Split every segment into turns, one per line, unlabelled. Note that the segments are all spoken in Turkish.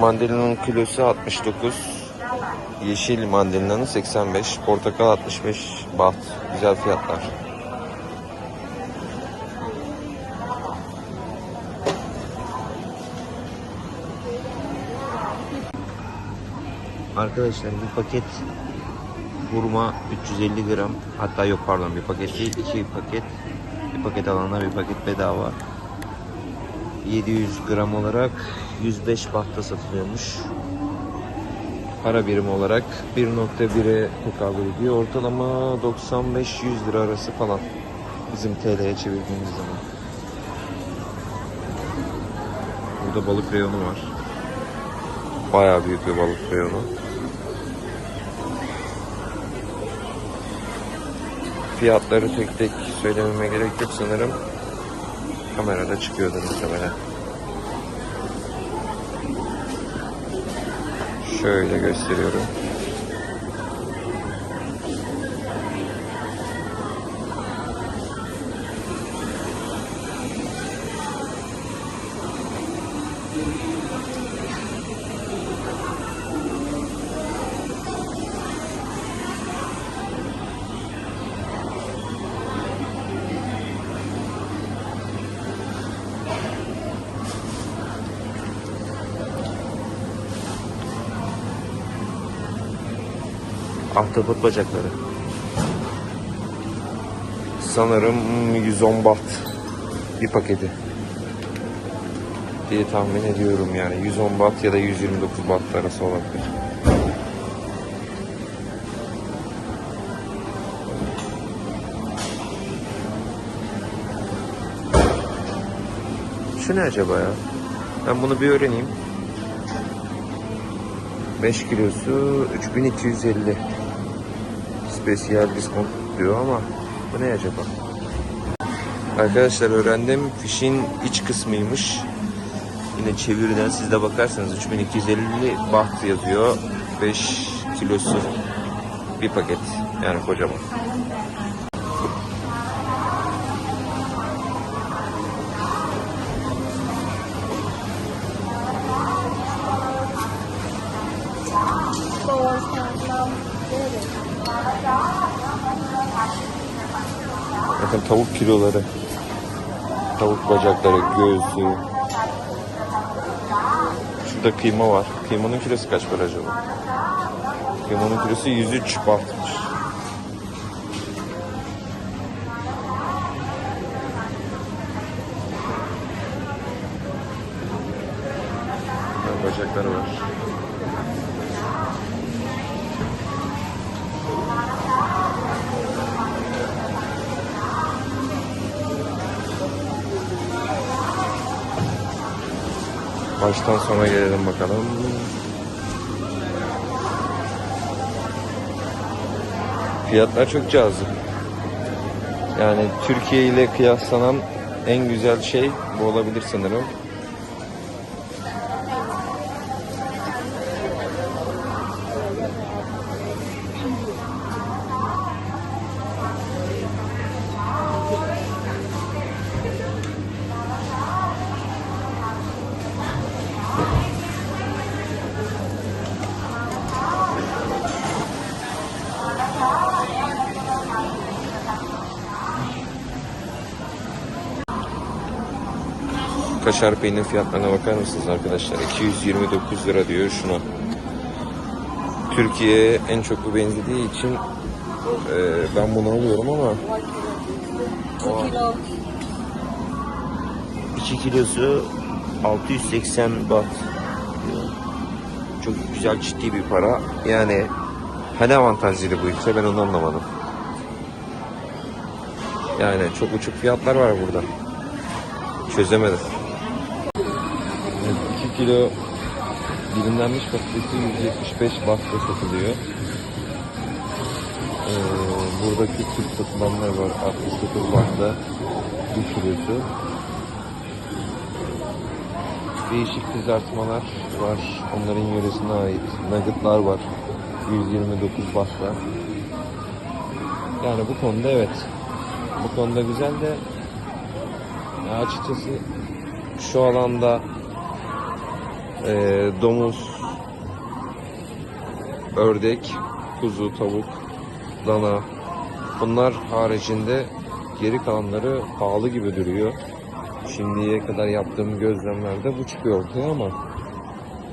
Mandalina'nın kilosu 69. Yeşil mandalina'nın 85. Portakal 65 baht. Güzel fiyatlar. Arkadaşlar bir paket hurma 350 gram hatta yok pardon bir paket değil iki paket bir paket alana bir paket bedava 700 gram olarak 105 bahta satılıyormuş. Para birimi olarak 1.1'e tekabül ediyor. Ortalama 95-100 lira arası falan bizim TL'ye çevirdiğimiz zaman. Burada balık reyonu var. Bayağı büyük bir balık reyonu. Fiyatları tek tek söylememe gerek yok sanırım. Kamerada çıkıyordur muhtemelen. Şöyle gösteriyorum. Ahtapot bacakları. Sanırım 110 baht bir paketi. Diye tahmin ediyorum yani 110 baht ya da 129 baht arası olabilir. Şu ne acaba ya? Ben bunu bir öğreneyim. 5 kilosu 3250. Spesiyel diskont diyor ama bu ne acaba? Arkadaşlar öğrendim fişin iç kısmıymış. Yine çeviriden siz de bakarsanız 3250 baht yazıyor. 5 kilosu bir paket. Yani kocaman. Tavuk kiloları. Tavuk bacakları, göğsü. Şurada kıyma var. Kıymanın kilosu kaç para acaba? Kıymanın kilosu 103 bahtmış. Baştan sona gelelim bakalım. Fiyatlar çok cazip. Yani Türkiye ile kıyaslanan en güzel şey bu olabilir sanırım. Kaşar peynir fiyatlarına bakar mısınız arkadaşlar? 229 lira diyor şuna. Türkiye'ye en çok bu benzediği için e, ben bunu alıyorum ama 2 kilosu 680 baht. Çok güzel ciddi bir para. Yani hani avantajlıydı bu ülke ben onu anlamadım. Yani çok uçuk fiyatlar var burada. Çözemedim. Evet, 2 kilo dilimlenmiş patatesi 175 bahta satılıyor. Ee, buradaki tür satılanlar var 69 bahta 1 kilosu. Değişik kızartmalar var. Onların yöresine ait. Nuggetlar var. 129 bahta. Yani bu konuda evet. Bu konuda güzel de açıkçası şu alanda Ee, domuz, ördek, kuzu, tavuk, dana. Bunlar haricinde geri kalanları pahalı gibi duruyor. Şimdiye kadar yaptığım gözlemlerde bu çıkıyor ortaya ama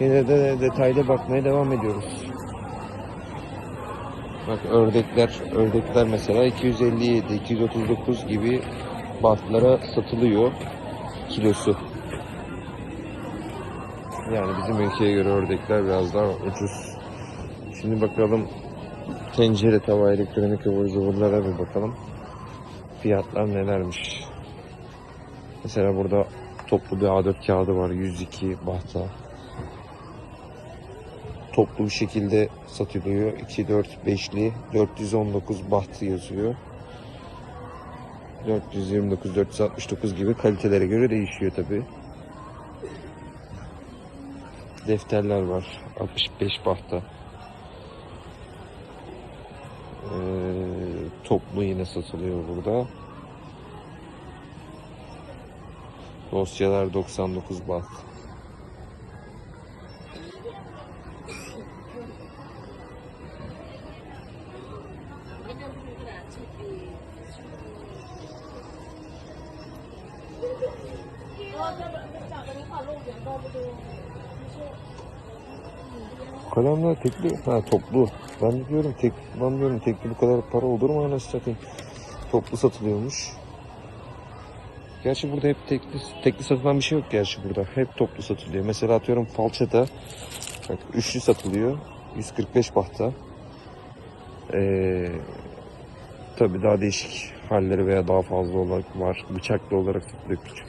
yine de detaylı bakmaya devam ediyoruz. Bak ördekler, ördekler mesela 257, 239 gibi bahtlara satılıyor kilosu. Yani bizim ülkeye göre ördekler biraz daha ucuz. Şimdi bakalım tencere, tava, elektronik ıvır zıvırlara bir bakalım. Fiyatlar nelermiş. Mesela burada toplu bir A4 kağıdı var 102 bahta. Toplu bir şekilde satılıyor. 2, 4, 5'li 419 bahtı yazıyor. 429, 469 gibi kalitelere göre değişiyor tabi. Defterler var. 65 bahta. Ee, toplu yine satılıyor burada. Dosyalar 99 baht. Kalemler tekli, ha toplu. Ben de diyorum tek, ben diyorum tekli bu kadar para olur mu anasını satayım. Toplu satılıyormuş. Gerçi burada hep tekli, tekli satılan bir şey yok gerçi burada. Hep toplu satılıyor. Mesela atıyorum falçata bak üçlü satılıyor. 145 bahta. Ee, tabii daha değişik halleri veya daha fazla olarak var. Bıçaklı olarak satılıyor küçük.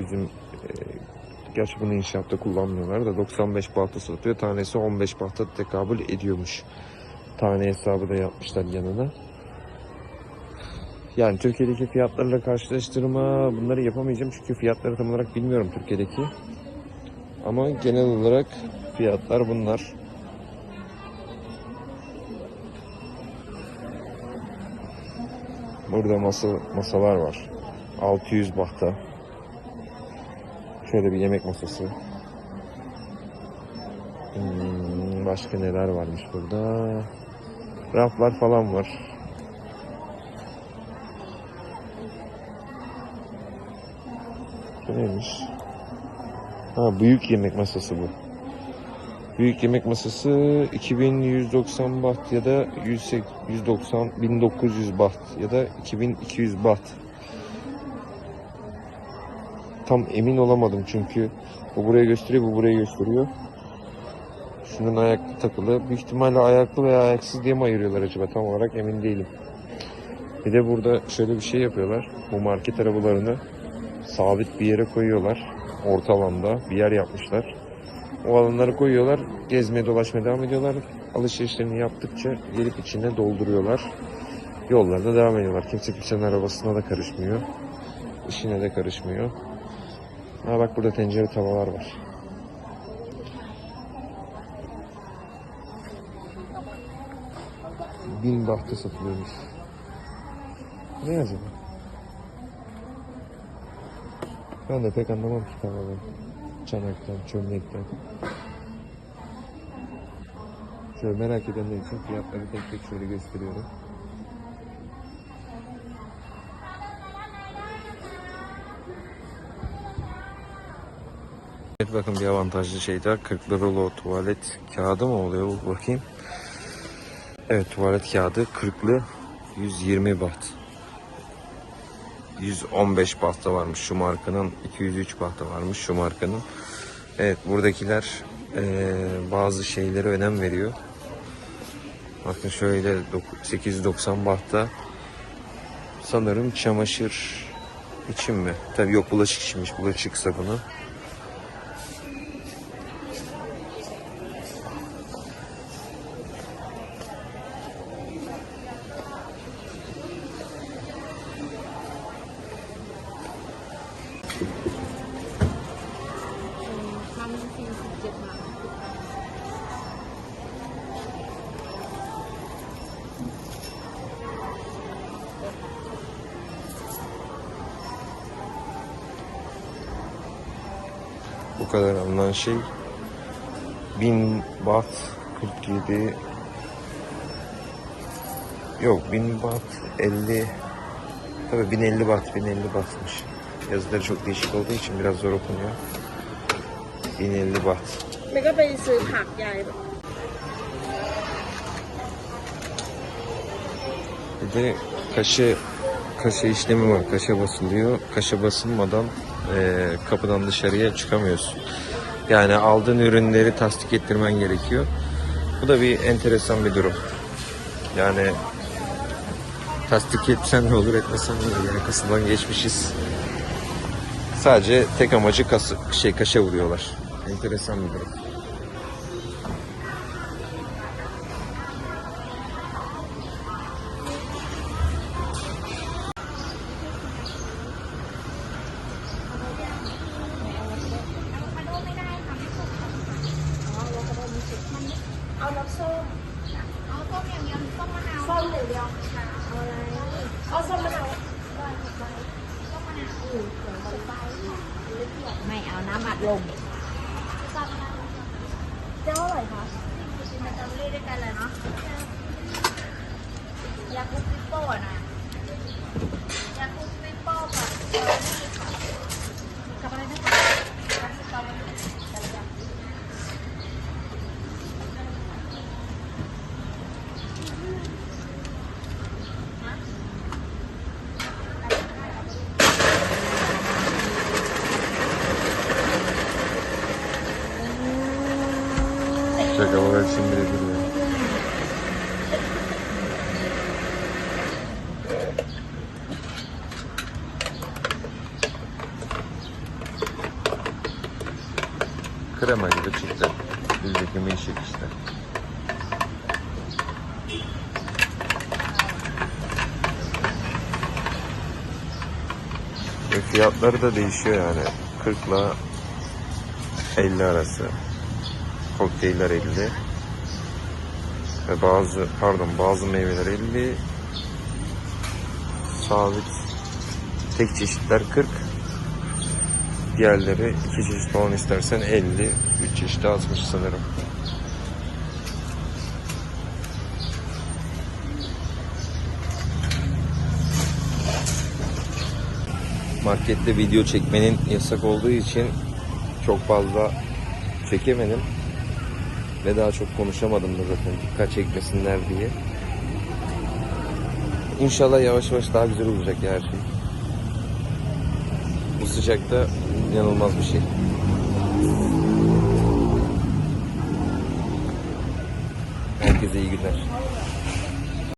Bizim e, gerçi bunu inşaatta kullanmıyorlar da 95 bahta satıyor. Tanesi 15 bahta tekabül ediyormuş. Tane hesabı da yapmışlar yanına. Yani Türkiye'deki fiyatlarla karşılaştırma bunları yapamayacağım çünkü fiyatları tam olarak bilmiyorum Türkiye'deki. Ama genel olarak fiyatlar bunlar. Burada masa masalar var. 600 bahta. Şöyle bir yemek masası. Hmm, başka neler varmış burada? Raflar falan var. Neymiş? Ha büyük yemek masası bu. Büyük yemek masası 2190 baht ya da 190 1900 baht ya da 2200 baht. Tam emin olamadım çünkü bu buraya gösteriyor, bu buraya gösteriyor. Şunun ayaklı takılı. Büyük ihtimalle ayaklı veya ayaksız diye mi ayırıyorlar acaba? Tam olarak emin değilim. Bir de burada şöyle bir şey yapıyorlar. Bu market arabalarını sabit bir yere koyuyorlar. Orta alanda bir yer yapmışlar. O alanları koyuyorlar. Gezmeye dolaşmaya devam ediyorlar. Alışverişlerini yaptıkça gelip içine dolduruyorlar. Yollarına devam ediyorlar. Kimse kimsenin arabasına da karışmıyor. İşine de karışmıyor. Ha bak burada tencere tavalar var. Bin bahte satılıyormuş. Ne acaba? Ben de pek anlamam ki tavadan. Çanaktan, çömlekten. Şöyle merak edenler için fiyatları tek tek şöyle gösteriyorum. Evet bakın bir avantajlı şey daha 40 liralı tuvalet kağıdı mı oluyor bakayım. Evet tuvalet kağıdı 40'lı 120 baht. 115 bahta varmış şu markanın 203 bahta varmış şu markanın. Evet buradakiler eee, bazı şeylere önem veriyor. Bakın şöyle dok- 890 bahta sanırım çamaşır için mi? Tabii yok bulaşık içinmiş bulaşık sabunu. kadar alınan şey 1000 baht 47 Yok 1000 baht 50 Tabii 1050 baht 1050 bahtmış. Yazıları çok değişik olduğu için biraz zor okunuyor. 1050 baht.
มันก็ไปซื้อผักใหญ่
Bir de kaşe kaşe işlemi var. Kaşe basılıyor. Kaşe basılmadan eee, kapıdan dışarıya çıkamıyorsun. Yani aldığın ürünleri tasdik ettirmen gerekiyor. Bu da bir enteresan bir durum. Yani tasdik etsen ne olur etmesen ne olur. Yani kasından geçmişiz. Sadece tek amacı kası, şey kaşe vuruyorlar. Enteresan bir durum.
เอาน้ำส้มเอาส้มอย่างเดียวหรืส้มมะนาวส้มหนึ่งเดียวเอาอะไรเอาส้มมะนาวใบใบส้มมะนาวอืมใบใบไม่เอาน้ำอัดลมจะเท่าไหร่คะกินประจำเล่อด้วยกันเลยเนาะ
อยา
กคุกซิโป้นะ
Krema gibi çıktı. Bizdeki milkshake işte. Ve fiyatları da değişiyor yani. 40 ile 50 arası. Kokteyller 50. Ve bazı pardon bazı meyveler 50. Sabit tek çeşitler 40. Diğerleri iki çeşit falan istersen 50. Üç çeşit 60 sanırım. Markette video çekmenin yasak olduğu için çok fazla çekemedim. Ve daha çok konuşamadım da zaten dikkat çekmesinler diye. İnşallah yavaş yavaş daha güzel olacak her şey. Bu sıcakta inanılmaz bir şey. Herkese iyi günler.